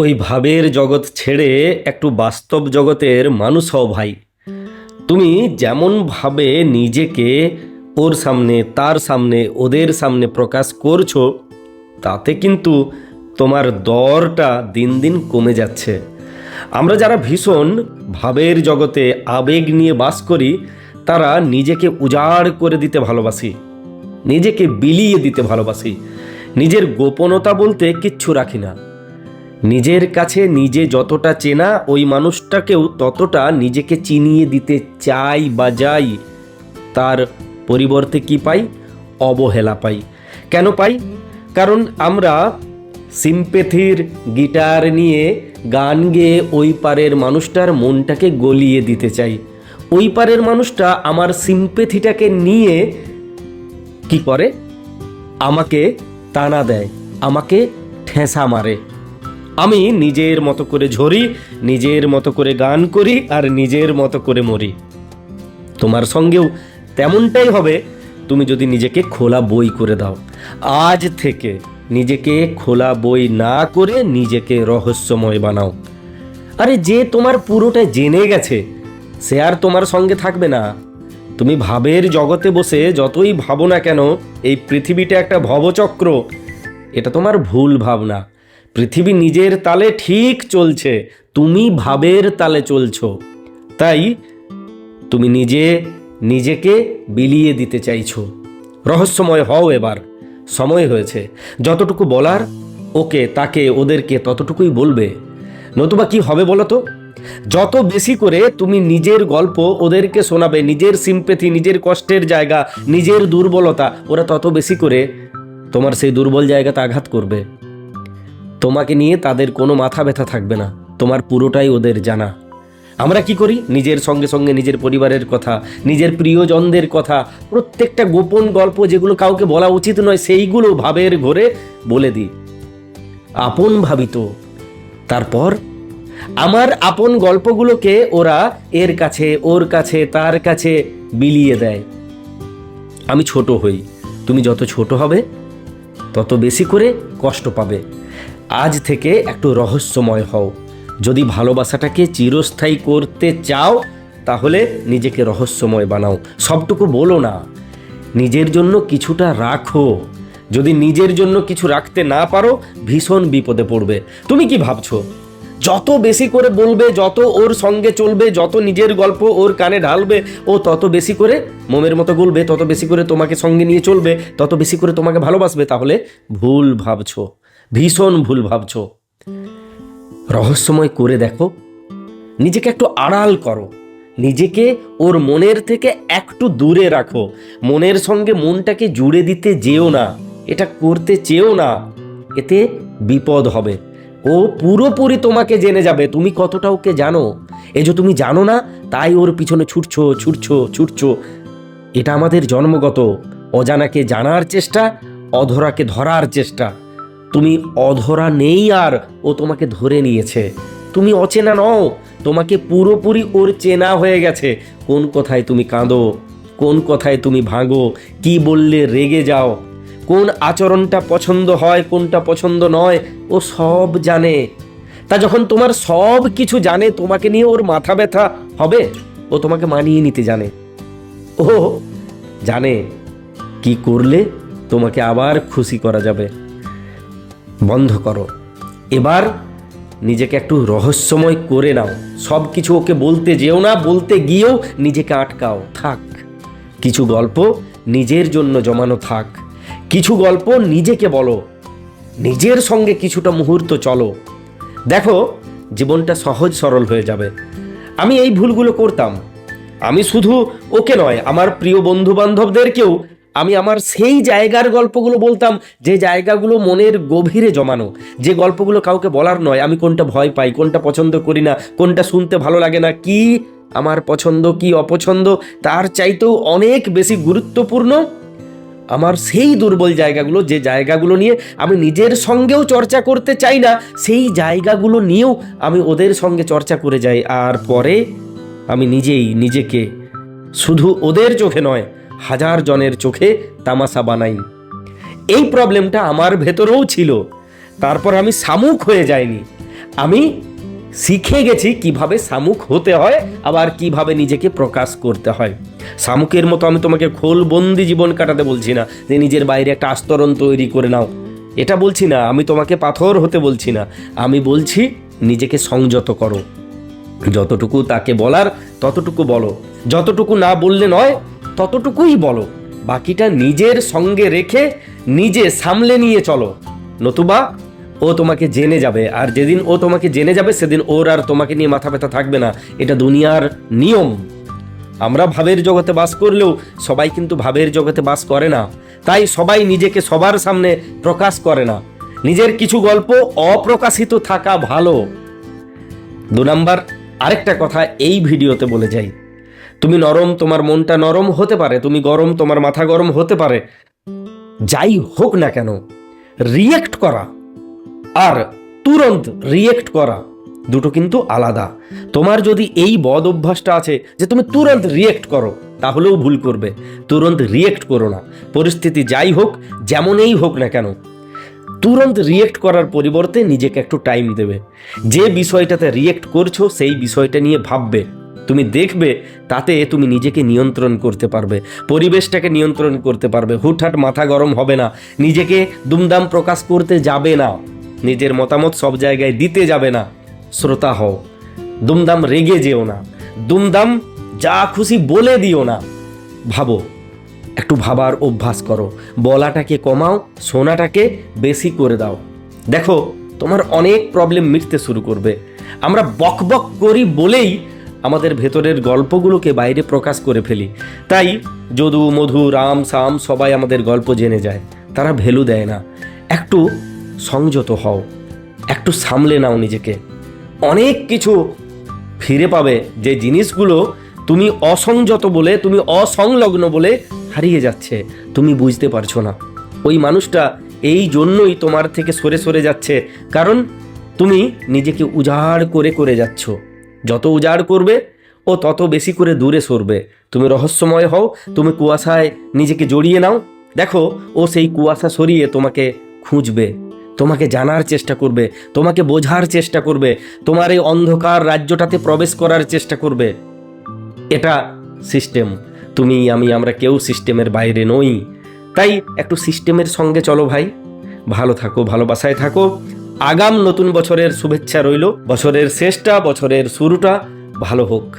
ওই ভাবের জগৎ ছেড়ে একটু বাস্তব জগতের মানুষ হও ভাই। তুমি যেমনভাবে নিজেকে ওর সামনে, তার সামনে, ওদের সামনে প্রকাশ করছ, তাতে কিন্তু তোমার দরটা দিন দিন কমে যাচ্ছে। আমরা যারা ভীষণ ভাবের জগতে আবেগ নিয়ে বাস করি, তারা নিজেকে উজাড় করে দিতে ভালোবাসি, নিজেকে বিলিয়ে দিতে ভালোবাসি। নিজের গোপনতা বলতে কিচ্ছু রাখি না। নিজের কাছে নিজে যতটা চেনা, ওই মানুষটাকেও ততটা নিজেকে চিনিয়ে দিতে চাই বা যাই। তার পরিবর্তে কি পাই? অবহেলা পাই। কেন পাই? কারণ আমরা সিম্পেথির গিটার নিয়ে গান গেয়ে ওই পারের মানুষটার মনটাকে গলিয়ে দিতে চাই। ওই পারের মানুষটা আমার সিম্পেথিটাকে নিয়ে কি করে? আমাকে টানা দেয়, আমাকে ঠেসা মারে। আমি নিজের মতো করে ঝরি, নিজের মতো করে গান করি আর নিজের মতো করে মরি। তোমার সঙ্গেও তেমনটাই হবে, তুমি যদি নিজেকে খোলা বই করে দাও। আজ থেকে নিজেকে খোলা বই না করে নিজেকে রহস্যময় বানাও। আরে যে তোমার পুরোটা জেনে গেছে, সে আর তোমার সঙ্গে থাকবে না। তুমি ভাবের জগতে বসে যতই ভাবো না কেন, এই পৃথিবীটা একটা ভবচক্র। এটা তোমার ভুল ভাবনা। পৃথিবী নিজের তালে ঠিক চলছে, তুমি ভাবের তালে চলছো। তাই তুমি নিজে নিজেকে বিলিয়ে দিতে চাইছো। রহস্যময় হও এবার, সময় হয়েছে। যতটুকু বলার ওকে, তাকে, ওদেরকে ততটুকুই বলবে। নতুবা কি হবে বলো তো যত বেশি করে তুমি নিজের গল্প ওদেরকে শোনাবে, নিজের সিম্পেথি নিজের কষ্টের জায়গা, নিজের দুর্বলতা, ওরা তত বেশি করে তোমার সেই দুর্বল জায়গাতে আঘাত করবে। তোমাকে নিয়ে তাদের কোনো মাথা ব্যথা থাকবে না। তোমার পুরোটাই ওদের জানা। আমরা কি করি? নিজের সঙ্গে সঙ্গে নিজের পরিবারের কথা, নিজের প্রিয়জনদের কথা, প্রত্যেকটা গোপন গল্প যেগুলো কাউকে বলা উচিত নয়, সেইগুলো ভাবের ঘরে বলে দিই। আপন ভাবিত। তারপর আমার আপন গল্পগুলোকে ওরা এর কাছে, ওর কাছে, তার কাছে বিলিয়ে দেয়। আমি ছোট হই। তুমি যত ছোট হবে, তত বেশি করে কষ্ট পাবে। আজ থেকে একটু রহস্যময় হও। যদি ভালোবাসাটাকে চিরস্থায়ী করতে চাও, তাহলে নিজেকে রহস্যময় বানাও। সবটুকু বলো না। নিজের জন্য কিছুটা রাখো। যদি নিজের জন্য কিছু রাখতে না পারো, ভীষণ বিপদে পড়বে। তুমি কি ভাবছ? যত বেশি করে বলবে, যত ওর সঙ্গে চলবে, যত নিজের গল্প ওর কানে ঢালবে, ও তত বেশি করে মোমের মতো গলবে তত বেশি করে তোমাকে সঙ্গে নিয়ে চলবে, তত বেশি করে তোমাকে ভালোবাসবে, তাহলে ভুল ভাবছ। ভীষণ ভুল ভাবছ। রহস্যময় করে দেখো। নিজেকে একটু আড়াল করো। নিজেকে ওর মনের থেকে একটু দূরে রাখো। মনের সঙ্গে মনটাকে জুড়ে দিতে যেও না। এটা করতে চেয়েও না। এতে বিপদ হবে। ও পুরোপুরি তোমাকে জেনে যাবে। তুমি কতটা ওকে জানো? এই যে তুমি জানো না, তাই ওর পিছনে ছুটছো ছুটছো ছুটছো। এটা আমাদের জন্মগত। অজানাকে জানার চেষ্টা, অধরাকে ধরার চেষ্টা। তুমি অধরা নেই আর ও তোমাকে ধরে নিয়েছে। তুমি অচেনা নও, তোমাকে পুরোপুরি ওর চেনা হয়ে গেছে। কোন কথায় তুমি কাঁদো, কোন কথায় তুমি ভাঙো, কি বললে রেগে যাও। কোন আচরণটা পছন্দ হয়, কোনটা পছন্দ নয়, ও সব জানে। তা যখন তোমার সব কিছু জানে, তোমাকে নিয়ে ওর মাথা ব্যথা হবে? ও তোমাকে মানিয়ে নিতে জানে। ও জানে। কি করলে তোমাকে আবার খুশি করা যাবে? বন্ধ করো। এবার নিজেকে একটু রহস্যময় করে নাও। সব কিছু ওকে বলতে যেও না, বলতে গিয়েও নিজেকে আটকাও। থাক। কিছু গল্প নিজের জন্য জমানো থাক। কিছু গল্প নিজেকে বলো। নিজের সঙ্গে কিছুটা মুহূর্ত চলো। দেখো, জীবনটা সহজ সরল হয়ে যাবে। আমি এই ভুলগুলো করতাম। আমি শুধু ওকে নয়, আমার প্রিয় বন্ধু বান্ধবদেরকেও আমি আমার সেই জায়গার গল্পগুলো বলতাম, যে জায়গাগুলো মনের গভীরে জমানো। যে গল্পগুলো কাউকে বলার নয়, আমি কোনটা ভয় পাই, কোনটা পছন্দ করি না, কোনটা শুনতে ভালো লাগে না, কি আমার পছন্দ, কি অপছন্দ, তার চাইতেও অনেক বেশি গুরুত্বপূর্ণ আমার সেই দুর্বল জায়গাগুলো, যে জায়গাগুলো নিয়ে আমি নিজের সঙ্গেও চর্চা করতে চাই না, সেই জায়গাগুলো নিয়েও আমি ওদের সঙ্গে চর্চা করে যাই। আর পরে আমি নিজেই নিজেকে শুধু ওদের চোখে নয় হাজার জনের চোখে তামাশা বানাই। এই প্রবলেমটা আমার ভেতরেও ছিল। তারপর আমি শামুক হয়ে যাইনি। আমি শিখে গেছি কীভাবে শামুক হতে হয়, আবার কীভাবে নিজেকে প্রকাশ করতে হয়। শামুকের মতো আমি তোমাকে খোলবন্দি জীবন কাটাতে বলছি না, যে নিজের বাইরে একটা আস্তরণ তৈরি করে নাও। এটা বলছি না, আমি তোমাকে পাথর হতে বলছি না। আমি বলছি, নিজেকে সংযত করো। যতটুকু তাকে বলার, ততটুকু বলো। যতটুকু না বললে নয় ততটুকুই বলো, বাকিটা নিজের সঙ্গে রেখে নিজে সামলে নিয়ে চলো। নতুবা ও তোমাকে জেনে যাবে, আর যেদিন ও তোমাকে জেনে যাবে, সেদিন ওর আর তোমাকে নিয়ে মাথা ব্যথা থাকবে না। এটা দুনিয়ার নিয়ম। আমরা ভাবের জগতে বাস করলেও সবাই কিন্তু ভাবের জগতে বাস করে না। তাই সবাই নিজেকে সবার সামনে প্রকাশ করে না। নিজের কিছু গল্প অপ্রকাশিত থাকা ভালো। দু নাম্বার, আরেকটা কথা এই ভিডিওতে বলে যাই। তুমি নরম, তোমার মনটা নরম হতে পারে, তুমি গরম, তোমার মাথা গরম হতে পারে। যাই হোক না কেন রিয়েক্ট করা আর তুরন্ত রিয়েক্ট করা দুটো কিন্তু আলাদা। তোমার যদি এই বদ অভ্যাসটা আছে যে তুমি তুরন্ত রিয়েক্ট করো, তাহলেও ভুল করবে। তুরন্ত রিয়েক্ট করো না। পরিস্থিতি যাই হোক, যেমনই হোক না কেন, তুরন্ত রিয়েক্ট করার পরিবর্তে নিজেকে একটু টাইম দেবে। যে বিষয়টাতে রিয়েক্ট করছ, সেই বিষয়টা নিয়ে ভাববে। তুমি দেখবে, তাতে তুমি নিজেকে নিয়ন্ত্রণ করতে পারবে। পরিবেশটাকে নিয়ন্ত্রণ করতে পারবে। হুটহাট মাথা গরম হবে না। নিজেকে দুমদাম প্রকাশ করতে যাবে না। নিজের মতামত সব জায়গায় দিতে যাবে না। শ্রোতা হও। দুমদাম রেগে যেও না। দুমদাম যা খুশি বলে দিও না। ভাবো, একটু ভাবার অভ্যাস করো। বলাটাকে কমাও, শোনাটাকে বেশি করে দাও। দেখো, তোমার অনেক প্রবলেম মিটতে শুরু করবে। আমরা বক বক করি বলেই আমাদের ভেতরের গল্পগুলোকে বাইরে প্রকাশ করে ফেলি। তাই যদু, মধু, রাম, সাম সবাই আমাদের গল্প জেনে যায়। তারা ভ্যালু দেয় না। একটু সংযত হও। একটু সামলে নাও নিজেকে। অনেক কিছু ফিরে পাবে যে জিনিসগুলো তুমি অসংযত বলে, তুমি অসংলগ্ন বলে হারিয়ে যাচ্ছে। তুমি বুঝতে পারছ না। ওই মানুষটা এই জন্যই তোমার থেকে সরে সরে যাচ্ছে। কারণ তুমি নিজেকে উজাড় করে করে যাচ্ছ। যত উজাড় করবে ও তত বেশি করে দূরে সরবে। তুমি রহস্যময় হও, তুমি কুয়াশায় নিজেকে জড়িয়ে নাও। দেখো, ও সেই কুয়াশা সরিয়ে তোমাকে খুঁজবে, তোমাকে জানার চেষ্টা করবে, তোমাকে বোঝার চেষ্টা করবে, তোমার এই অন্ধকার রাজ্যটাতে প্রবেশ করার চেষ্টা করবে। এটা সিস্টেম তুমি, আমি, আমরা কেউ সিস্টেমের বাইরে নই। তাই একটু সিস্টেমের সঙ্গে চলো ভাই। ভালো থাকো, ভালোবাসায় থাকো। আগাম নতুন বছরের শুভেচ্ছা রইল। বছরের শেষটা বছরের শুরুটা ভালো হোক।